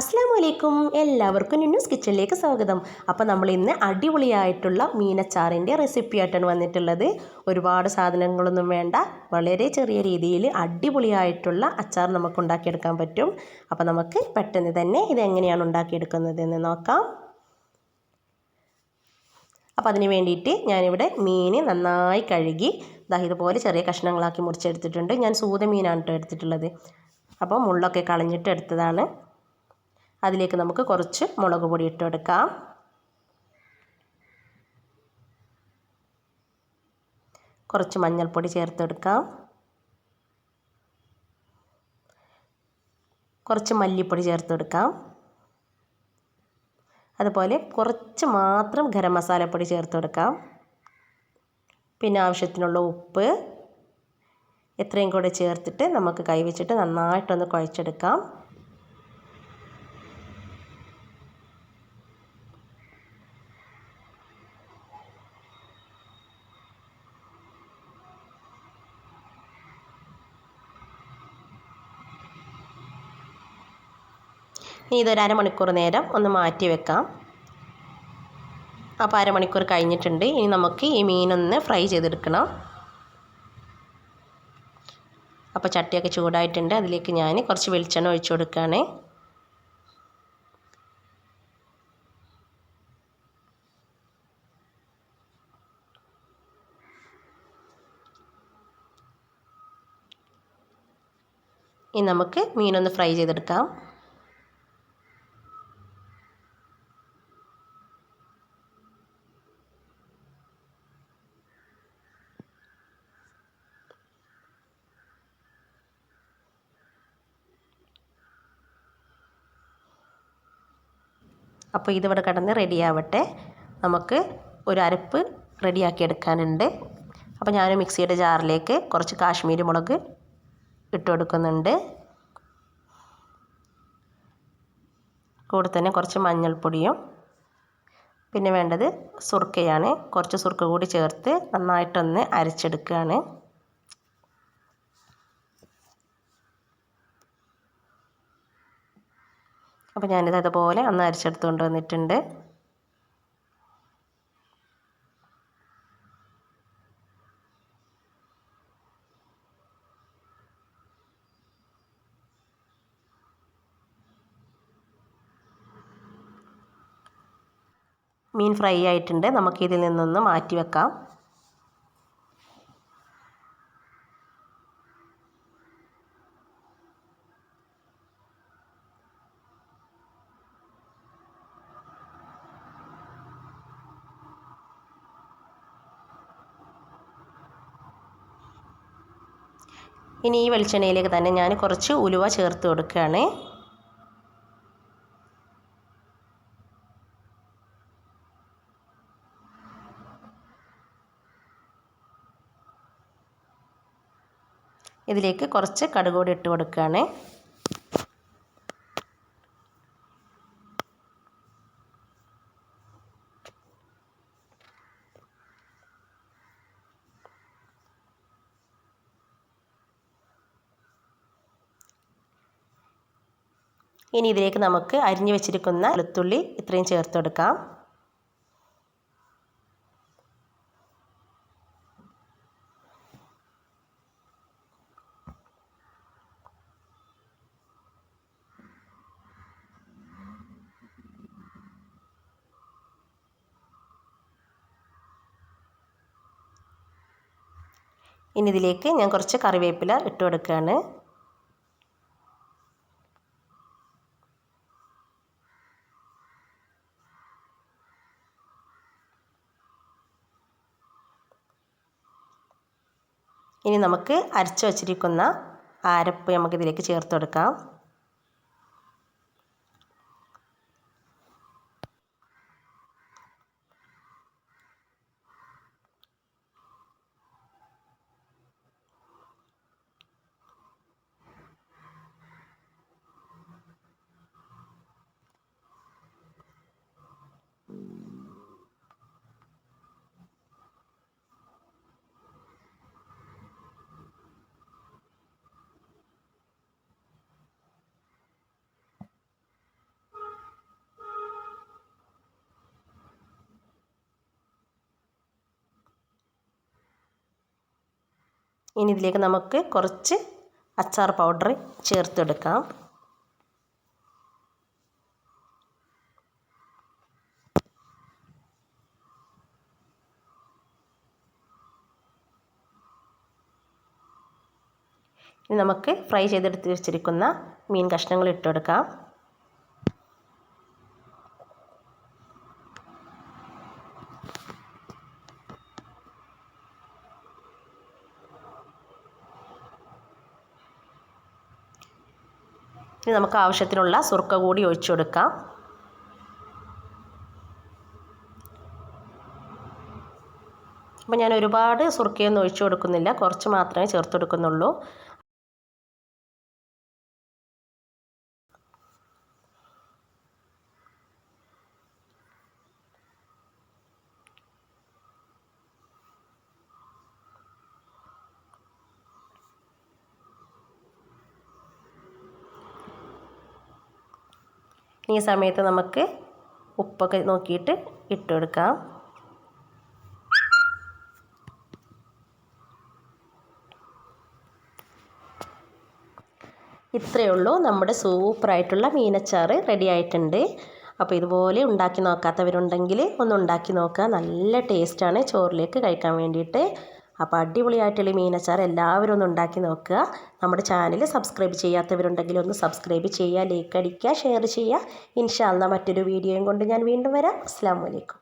അസ്സാം വലൈക്കും എല്ലാവർക്കും ന്യൂസ് കിച്ചണിലേക്ക് സ്വാഗതം. അപ്പോൾ നമ്മൾ ഇന്ന് അടിപൊളിയായിട്ടുള്ള മീനച്ചാറിന്റെ റെസിപ്പി ആയിട്ടാണ് വന്നിട്ടുള്ളത്. ഒരുപാട് സാധനങ്ങളൊന്നും വേണ്ട. വളരെ ചെറിയ രീതിയിൽ അടിപൊളിയായിട്ടുള്ള അച്ചാർ നമുക്ക് ഉണ്ടാക്കിയെടുക്കാൻ പറ്റും. അപ്പോൾ നമുക്ക് പെട്ടെന്ന് തന്നെ ഇത് എങ്ങനെയാണ് ഉണ്ടാക്കിയെടുക്കുന്നതെന്ന് നോക്കാം. അപ്പോൾ അതിന് വേണ്ടിയിട്ട് ഞാനിവിടെ മീൻ നന്നായി കഴുകി ദാ ഇതുപോലെ ചെറിയ കഷ്ണങ്ങളാക്കി മുറിച്ചെടുത്തിട്ടുണ്ട്. ഞാൻ സൂത മീനാണ് കേട്ടോ എടുത്തിട്ടുള്ളത്. അപ്പോൾ മുള്ളൊക്കെ കളഞ്ഞിട്ട് എടുത്തതാണ്. അതിലേക്ക് നമുക്ക് കുറച്ച് മുളക് പൊടി ഇട്ട് കൊടുക്കാം കുറച്ച് മഞ്ഞൾപ്പൊടി ചേർത്തെടുക്കാം. കുറച്ച് മല്ലിപ്പൊടി ചേർത്തെടുക്കാം. അതുപോലെ കുറച്ച് മാത്രം ഗരം മസാലപ്പൊടി ചേർത്ത് പിന്നെ ആവശ്യത്തിനുള്ള ഉപ്പ് എത്രയും കൂടെ ചേർത്തിട്ട് നമുക്ക് കൈവച്ചിട്ട് നന്നായിട്ടൊന്ന് കുഴച്ചെടുക്കാം. ഇനി ഇതൊരു അരമണിക്കൂർ നേരം ഒന്ന് മാറ്റി വെക്കാം. അപ്പോൾ അരമണിക്കൂർ കഴിഞ്ഞിട്ടുണ്ട്. ഇനി നമുക്ക് ഈ മീനൊന്ന് ഫ്രൈ ചെയ്തെടുക്കണം. അപ്പോൾ ചട്ടിയൊക്കെ ചൂടായിട്ടുണ്ട്. അതിലേക്ക് ഞാൻ കുറച്ച് വെളിച്ചെണ്ണ ഒഴിച്ചു കൊടുക്കുകയാണ്. ഇനി നമുക്ക് മീനൊന്ന് ഫ്രൈ ചെയ്തെടുക്കാം. അപ്പോൾ ഇതിവിടെ കിടന്ന് റെഡിയാവട്ടെ നമുക്ക് ഒരു അരപ്പ് റെഡിയാക്കി എടുക്കാനുണ്ട്. അപ്പോൾ ഞാൻ മിക്സിയുടെ ജാറിലേക്ക് കുറച്ച് കാശ്മീരി മുളക് ഇട്ട് കൊടുക്കുന്നുണ്ട്. കൂടെ തന്നെ കുറച്ച് മഞ്ഞൾപ്പൊടിയും. പിന്നെ വേണ്ടത് സുർക്കയാണ്. കുറച്ച് സുർക്ക കൂടി ചേർത്ത് നന്നായിട്ടൊന്ന് അരച്ചെടുക്കുകയാണ്. അപ്പോൾ ഞാനിത് അതുപോലെ ഒന്ന് അരച്ചെടുത്ത് കൊണ്ടുവന്നിട്ടുണ്ട് മീൻ ഫ്രൈ ആയിട്ടുണ്ട്. നമുക്കിതിൽ നിന്നൊന്ന് മാറ്റി വെക്കാം ഇനി ഈ വെളിച്ചെണ്ണയിലേക്ക് തന്നെ ഞാൻ കുറച്ച് ഉലുവ ചേർത്ത് കൊടുക്കുകയാണ്. ഇതിലേക്ക് കുറച്ച് കടുക് കൂടി ഇട്ട് കൊടുക്കുകയാണ്. ഇനി ഇതിലേക്ക് നമുക്ക് അരിഞ്ഞു വെച്ചിരിക്കുന്ന വെളുത്തുള്ളി ഇത്രയും ചേർത്ത് കൊടുക്കാം. ഇനി ഇതിലേക്ക് ഞാൻ കുറച്ച് കറിവേപ്പില ഇട്ട് കൊടുക്കുകയാണ്. ഇനി നമുക്ക് അരച്ച് വച്ചിരിക്കുന്ന അരപ്പ് നമുക്കിതിലേക്ക് ചേർത്ത് കൊടുക്കാം ഇനി ഇതിലേക്ക് നമുക്ക് കുറച്ച് അച്ചാർ പൗഡർ ചേർത്തെടുക്കാം. ഇനി നമുക്ക് ഫ്രൈ ചെയ്തെടുത്ത് വെച്ചിരിക്കുന്ന മീൻ കഷ്ണങ്ങൾ ഇട്ടെടുക്കാം ഇനി നമുക്ക് ആവശ്യത്തിനുള്ള സുർക്ക കൂടി ഒഴിച്ചു കൊടുക്കാം. അപ്പോൾ ഞാൻ ഒരുപാട് സുർക്കയൊന്നും ഒഴിച്ചു കൊടുക്കുന്നില്ല. കുറച്ച് മാത്രമേ ചേർത്ത് കൊടുക്കുന്നുള്ളൂ. ഈ സമയത്ത് നമുക്ക് ഉപ്പൊക്കെ നോക്കിയിട്ട് ഇട്ട് കൊടുക്കാം ഇത്രയേ ഉള്ളൂ. നമ്മുടെ സൂപ്പറായിട്ടുള്ള മീനച്ചാറ് റെഡി ആയിട്ടുണ്ട്. അപ്പോൾ ഇതുപോലെ ഉണ്ടാക്കി നോക്കാത്തവരുണ്ടെങ്കിൽ ഒന്ന് ഉണ്ടാക്കി നോക്കുക. നല്ല ടേസ്റ്റാണ് ചോറിലേക്ക് കഴിക്കാൻ വേണ്ടിയിട്ട്. അപ്പോൾ അടിപൊളിയായിട്ടുള്ള മീനച്ചാർ എല്ലാവരും ഒന്ന് ഉണ്ടാക്കി നോക്കുക. നമ്മുടെ ചാനൽ സബ്സ്ക്രൈബ് ചെയ്യാത്തവരുണ്ടെങ്കിൽ ഒന്ന് സബ്സ്ക്രൈബ് ചെയ്യുക ലൈക്ക് അടിക്കുക ഷെയർ ചെയ്യുക. ഇൻഷാല്ല മറ്റൊരു വീഡിയോയും കൊണ്ട് ഞാൻ വീണ്ടും വരാം. അസ്സാം വലൈക്കും